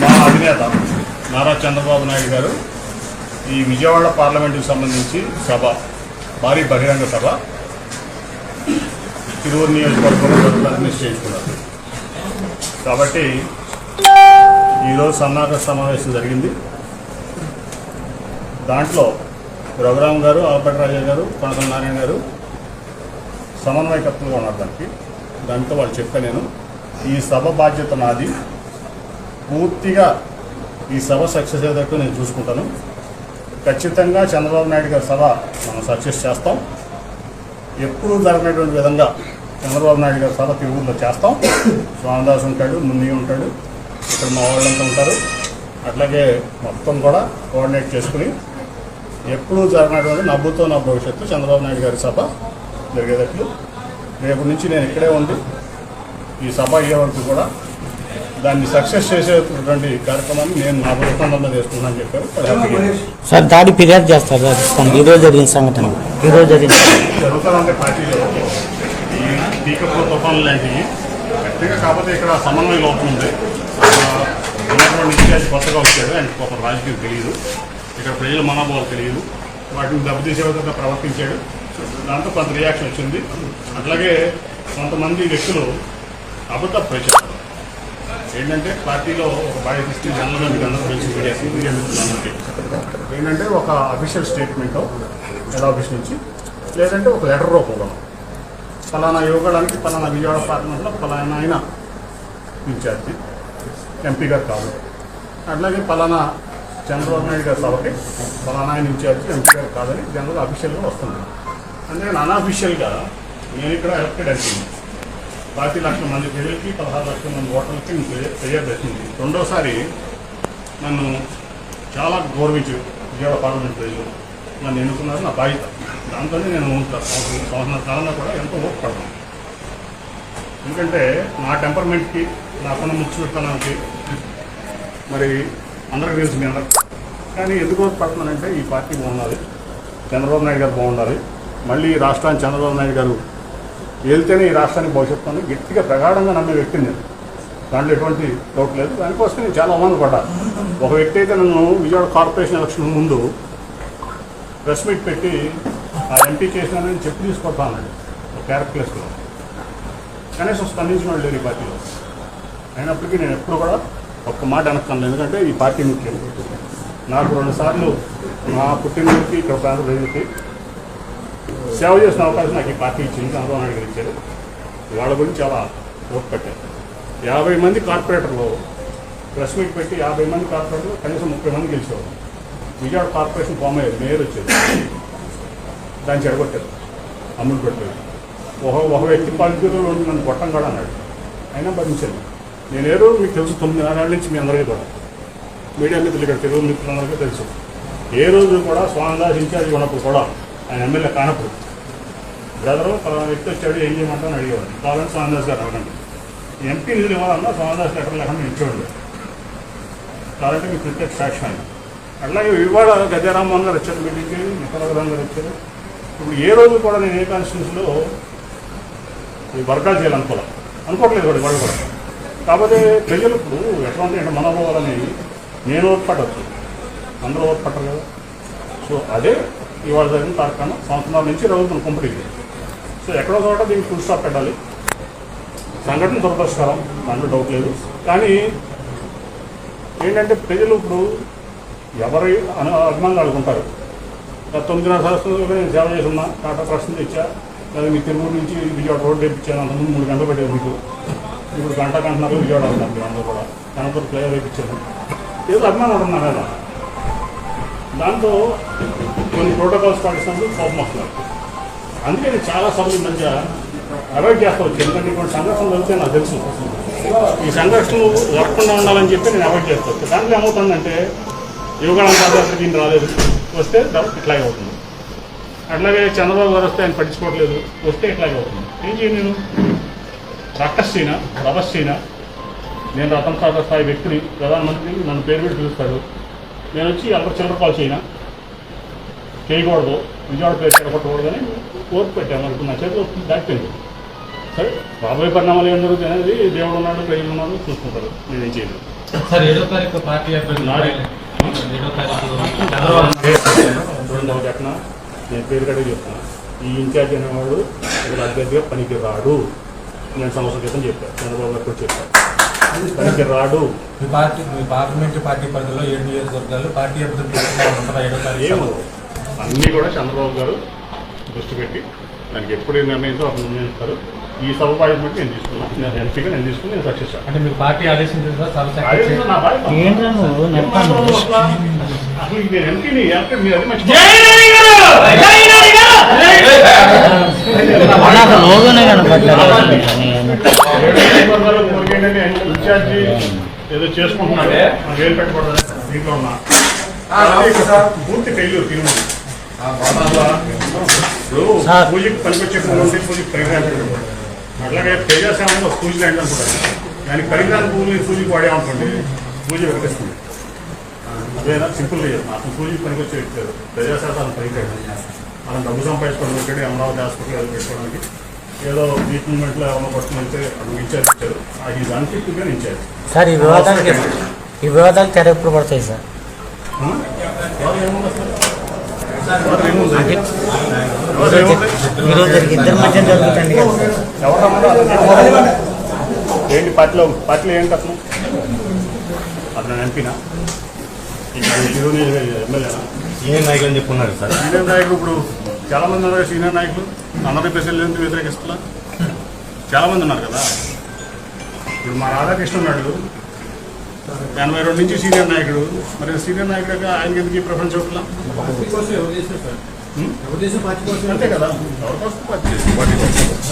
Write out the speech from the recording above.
మా అధినేత నారా చంద్రబాబు నాయుడు గారు ఈ విజయవాడ పార్లమెంటుకు సంబంధించి సభ భారీ బహిరంగ సభ తిరువురు నియోజకవర్గంలో జరుగుతుందని నిశ్చయించుకున్నారు కాబట్టి ఈరోజు సన్నాహక సమావేశం జరిగింది. దాంట్లో రఘురామ్ గారు ఆపటి గారు కొనకల నారాయణ గారు సమన్వయకర్తలుగా ఉన్నారు దానికి. దాంతో వాళ్ళు చెప్పా నేను. ఈ సభ బాధ్యత నాది. పూర్తిగా ఈ సభ సక్సెస్ అయ్యేటట్టు నేను చూసుకుంటాను. ఖచ్చితంగా చంద్రబాబు నాయుడు గారి సభ మనం సక్సెస్ చేస్తాం. ఎప్పుడూ జరగనటువంటి విధంగా చంద్రబాబు నాయుడు గారి సభ తిరుగులో చేస్తాం. స్వామిదాస్ ఉంటాడు మున్ని ఉంటాడు ఇక్కడ మా వాళ్ళంతా ఉంటారు. అట్లాగే మొత్తం కూడా కోఆర్డినేట్ చేసుకుని ఎప్పుడూ జరగనటువంటి నవ్వుతో నా భవిష్యత్తు చంద్రబాబు నాయుడు గారి సభ జరిగేటట్లు. రేపు నుంచి నేను ఇక్కడే ఉండి ఈ సభ అయ్యే వరకు కూడా దాన్ని సక్సెస్ చేసేటటువంటి కార్యక్రమాన్ని నేను నా బృహంలో చేసుకున్నాను చెప్పారు. సార్ దాడి ఫిర్యాదు చేస్తారు సార్ ఈరోజు జరిగిన సంఘటన. ఈరోజు జరిగిన జరుగుతుందంటే పార్టీలో ఈ టీకప్పు తుఫాన్ లాంటివి గట్టిగా కాకపోతే ఇక్కడ సమన్వయ లోపం ఉంది. ఉన్నటువంటి ఇన్ఛార్జ్ కొత్తగా వచ్చాడు ఆయనకు కొంత రాజకీయం తెలియదు. ఇక్కడ ప్రజల మనోభావాలు తెలియదు. వాటిని దెబ్బతీసే విధంగా ప్రవర్తించాడు. దాంతో కొంత రియాక్షన్ వచ్చింది. అట్లాగే కొంతమంది వ్యక్తులు అబద్ధ ప్రచారం. ఏంటంటే పార్టీలో ఒక బాగా ఫిఫ్టీ జనరల్గా మీకు మీడియా ఏంటంటే ఒక అఫీషియల్ స్టేట్మెంట్ హెడ్ ఆఫీస్ నుంచి లేదంటే ఒక లెటర్ రూపంలో ఫలానా యువగడానికి ఫలానా విజయవాడ పార్లమెంట్లో ఫలానా ఆయన ఇన్ఛార్జి ఎంపీ గారు కాదు. అట్లాగే ఫలానా చంద్రబాబు నాయుడు గారు కాబట్టి ఫలానా ఆయన ఇన్ఛార్జి ఎంపీ గారు కాదని జనరల్ అఫీషియల్గా వస్తుంది. అందుకని అన్అఫీషియల్గా నేను ఇక్కడ ఎలక్టెడ్ అయిపోయింది పార్టీ లక్షల మంది ప్రజలకి పదహారు లక్షల మంది ఓటర్లకి నేను ఫిర్యాదు చేసింది రెండోసారి నన్ను చాలా గౌరవించి విజయవాడ పార్లమెంట్ ప్రజలు. నన్ను ఎన్నుకున్నారు నా బాధ్యత. దాంతోనే నేను ఉంటాను సంవత్సరం సంవత్సరాల కాలంలో కూడా ఎంతో ఓపడతాను ఎందుకంటే నా టెంపర్మెంట్కి నాకున్న ముచ్చు విత్తనానికి మరి అందరికి తెలుసు మీ అందరికి. కానీ ఎందుకు పడుతున్నానంటే ఈ పార్టీ బాగుండాలి. చంద్రబాబు నాయుడు గారు బాగుండాలి. మళ్ళీ రాష్ట్రానికి చంద్రబాబు నాయుడు గారు వెళ్తేనే ఈ రాష్ట్రానికి భవిష్యత్తు అని గట్టిగా ప్రగాఢంగా నమ్మే వ్యక్తిని నేను. దాంట్లో ఎటువంటి డౌట్ లేదు. దానికోసం నేను చాలా అవమానపడ్డా. ఒక వ్యక్తి అయితే నన్ను విజయవాడ కార్పొరేషన్ ఎలక్షన్ ముందు ప్రెస్ మీట్ పెట్టి ఆ ఎంపీ చేసినానని చెప్పి తీసుకొస్తా అన్నాడు. ఒక క్యారెక్టర్స్లో కనీసం స్పందించిన వాళ్ళు లేరు ఈ పార్టీలో. అయినప్పటికీ నేను ఎప్పుడు కూడా ఒక్క మాట వెనక్కాను ఎందుకంటే ఈ పార్టీ ముఖ్యం. నాకు రెండు సార్లు నా పుట్టినరోజుకి ఇక్కడ ప్రాంత ప్రజలకి సేవ చేసిన అవకాశం నాకు ఈ పార్టీ ఇచ్చింది చంద్రబాబు నాయుడు గారు ఇచ్చారు వాళ్ళ గురించి చాలా ఓటు పెట్టారు యాభై మంది కార్పొరేటర్లు ప్రెస్ మీట్ పెట్టి యాభై మంది కార్పొరేటర్లు కనీసం ముప్పై మంది గెలిచేవారు విజయవాడ కార్పొరేషన్ ఫామ్ అయ్యేది మేయర్ వచ్చేది దాన్ని చెడగొట్టారు అమలు పెట్టారు. ఒక ఒక వ్యక్తి పాలిటికల్లో ఉండి నన్ను కొట్టం కూడా అన్నాడు. అయినా భరించాను. నేను ఏదో మీకు తెలుసు తొమ్మిది నెలల నుంచి మీ అందరికీ కూడా. మీడియా మిత్రులు ఇక్కడ తెలుగు మిత్రులందరికీ తెలుసు. ఏ రోజు కూడా స్వామిదాస్ ఇన్ఛార్జ్ ఉన్నప్పుడు కూడా ఆయన ఎమ్మెల్యే కానప్పుడు. బ్రదరు పలానా వ్యక్తి వచ్చాడు ఏం చేయమంటాను అడిగేవాడు కావాలని స్వామిదాస్ గారు అడగండి. ఎంపీ నిధులు ఇవ్వాలన్నా స్వామిదాస్ లెటర్ లేకుండా ఇచ్చేవాడు కాబట్టి మీకు ప్రత్యేక సాక్ష్యం ఆయన అట్లాగే ఇవాళ గజారామ్మోహన్ గారు వచ్చారు మీటింగ్కి నికలగరం గారు వచ్చారు. ఇప్పుడు ఏ రోజు కూడా నేను ఏ కాన్స్టిట్యూన్స్లో ఈ వర్గాలు చేయాలనుకోవాలి అనుకోవట్లేదు కూడా వాళ్ళు కూడా. కాకపోతే ప్రజలు ఇప్పుడు ఎటువంటి అంటే మనోభావాలని నేను ఓట్పట్టచ్చు అందరూ ఓట్పట్టరు కదా. సో అదే ఇవాళ జరిగిన కార్యక్రమం సంవత్సరాల నుంచి రౌతులు పంపిణీ సో ఎక్కడో చోట దీనికి ఫుల్ స్టాప్ పెట్టాలి. సంఘటన దురదృష్టకరం దాంట్లో డౌట్ లేదు. కానీ ఏంటంటే ప్రజలు ఇప్పుడు ఎవరి అను అభిమానులు అడుగుంటారు. గత తొమ్మిదిన్నర సంవత్సరాలుగా నేను సేవ చేస్తున్నా టాటా ప్రశ్న తెచ్చా లేదా మీ తిరుమూరు నుంచి విజయవాడ రోడ్డు వేపించాను అంతకుముందు మూడు గంటలు పెట్టారు మీకు. ఇప్పుడు గంట గంటన్నర విజయవాడ అవుతాను అందరూ కూడా. కనపూర్ ప్లేయర్ వేయించాను ఏదో అభిమానం ఉంటున్నారు కదా. దాంతో కొన్ని ప్రోటోకాల్స్ పాటిస్తున్నప్పుడు కోపం వస్తున్నారు అందుకే నేను చాలా సభలు ఈ మధ్య అవాయిడ్ చేస్తా ఎందుకంటే ఇటువంటి సంఘటనలు వెళ్తే నాకు తెలుసు. ఈ సంఘటనలు జరగకుండా ఉండాలని చెప్పి నేను అవాయిడ్ చేస్తా వచ్చాను దాంట్లో ఏమవుతుందంటే యువగణం పాదయాత్ర రాలేదు. వస్తే ఇట్లాగే అవుతుంది. అట్లాగే చంద్రబాబు గారు వస్తే ఆయన పట్టించుకోవట్లేదు. వస్తే ఇట్లాగే అవుతుంది. ఏం చేయను నేను? రక్కస్సీన రవస్సీన నేను రతన్ టాటా స్థాయి వ్యక్తిని ప్రధానమంత్రి నన్ను పేరు పెట్టి పిలుస్తాడు. నేను వచ్చి అల్ప చిల్లర పాలు చేయనా చేయకూడదు. విజయవాడ పేరు చెడగొట్టకూడదని ఓర్పు పెట్టాను అనుకున్న. నా చేతిలో దాటిపోయింది సరే రాబోయే పరిణామాలు ఏం జరుగుతాయి అనేది దేవుడు ఉన్నాడు ప్రజలు ఉన్నాడు చూసుకుంటారు నేనేం చేయలేదు సార్ ఏడో తారీఖు పార్టీ. ఏడో తారీఖు ఒక చెప్పిన నేను పేరు కట్టే చెప్తున్నా. ఈ ఇన్ఛార్జ్ అనేవాడు ఇక్కడ అభ్యర్థిగా పనికి రాడు నేను సంవత్సరం క్రితం చెప్పాను చంద్రబాబు గారు కూడా చెప్పాను పనికి రాడు మీ పార్టీ మీ పార్లమెంటు పార్టీ పరిధిలో ఏడు నియోజకవర్గాలు పార్టీ అభ్యర్థి ఉంటుందా ఏడో తారీఖు ఏమో. అన్నీ కూడా చంద్రబాబు గారు దృష్టి పెట్టి దానికి ఎప్పుడు నిర్ణయించో అప్పుడు నిర్ణయిస్తారు ఈ సభ బాధ్యత బట్టి నేను తీసుకున్నాను. నేను ఎంపీగా నేను తీసుకుని నేను సక్సెస్ అంటే మీకు పార్టీ ఆదేశించిందా అసలు నేను ఎంపీని ఎంపీ మీరు అది ఇన్ఛార్జి ఏదో చేసుకుంటున్నాడు. వేలు పెట్టకూడదు దీంట్లో ఉన్నా. పూర్తి ఫెయిల్యూర్ తిరుమల. పూజకి పనికొచ్చే పువ్వులు ఉంటే పూజకి పరిగ్రహాలు అట్లాగే తేజస్వామి ఒక పూజ ల్యాండ్ అనుకుంటారు దానికి పరిగ్రహాల పువ్వులు పూజకి వాడేమనుకోండి పూజ వికటిస్తుంది అదేనా? చెప్పిన అతను పూజకి పనికొచ్చే తేజస్వామి పనికాడు మనం డబ్బు సంపాదించుకోవడం అమరావతి హాస్పిటల్ అది పెట్టుకోవడానికి. ఏదో ట్రీట్మెంట్లో ఏమైనా పట్టుకుని వెళ్తే అతను ఇచ్చారు. ఇచ్చారు అది అన్ఫిట్గా ఇచ్చారు సార్ ఈ వివాదాలకి ఈ వివాదాలు తెర ఎప్పుడు పడతాయి సార్? ఈరోజు ఇద్దరి మధ్య జరుగుతుంది? ఏంటి పార్టీలో పార్టీలో ఏంటి అతను అతను ఎంపీనా సీనియర్ నాయకులు అని చెప్పుకున్నారు సార్. సీనియర్ నాయకులు ఇప్పుడు చాలా మంది ఉన్నారు సీనియర్ నాయకులు. అందరి ఎందుకు వ్యతిరేకిస్తున్నా. చాలా మంది ఉన్నారు కదా. ఇప్పుడు మా రాధాకృష్ణ ఉన్నాడు. ఎనభై రెండు నుంచి సీనియర్ నాయకుడు. మరి సీనియర్ నాయకుడిగా ఆయనకి ఎందుకు ఈ ప్రిఫరెన్స్ ఇవ్వట్లా? అంతే కదా. పార్టీ పార్టీ చేసినట్టు